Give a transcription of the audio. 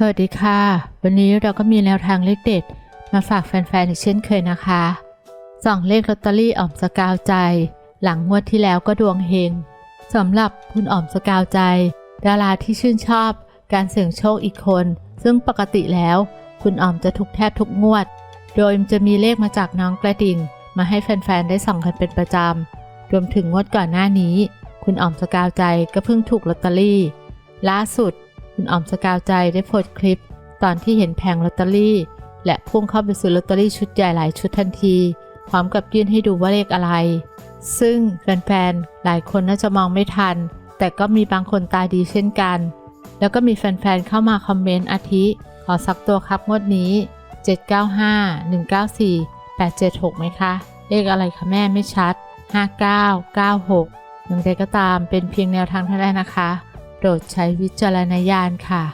สวัสดีค่ะ วันนี้เราก็มีแนวทางเลขเด็ด มาฝากแฟนๆอีกเช่นเคยนะคะส่องเลขลอตเตอรี่อ่อมสกาวใจ หลังงวดที่แล้วก็ดวงเฮงสำหรับคุณอ่อมสกาวใจ ดาราที่ชื่นชอบ การเสี่ยงโชคอีกคน ซึ่งปกติแล้ว คุณอ่อมจะถูกแทบทุกงวด โดยจะมีเลขมาจากน้องกระดิ่ง มาให้แฟนๆได้ส่องกันเป็นประจำรวมถึงงวดก่อนหน้านี้ คุณอ่อมสกาวใจก็เพิ่งถูกลอตเตอรี่ล่าสุด คุณอ๋อมสกาวใจได้โพสต์คลิป ตอนที่เห็นแผงลอตเตอรี่ และพุ่งเข้าไปซื้อลอตเตอรี่ชุดใหญ่หลายชุดทันที พร้อมกับยื่นให้ดูว่าเลขอะไร ซึ่งแฟนๆ หลายคนน่าจะมองไม่ทัน แต่ก็มีบางคนตาดีเช่นกัน แล้วก็มีแฟนๆ เข้ามาคอมเมนต์อาทิ ขอสักตัวครับงวดนี้ 795 194 876ไหมคะ เลขอะไรคะแม่ไม่ชัด 59 96อย่างไรก็ตามเป็นเพียงแนวทางเท่านั้นนะคะ โปรดใช้วิจารณญาณค่ะ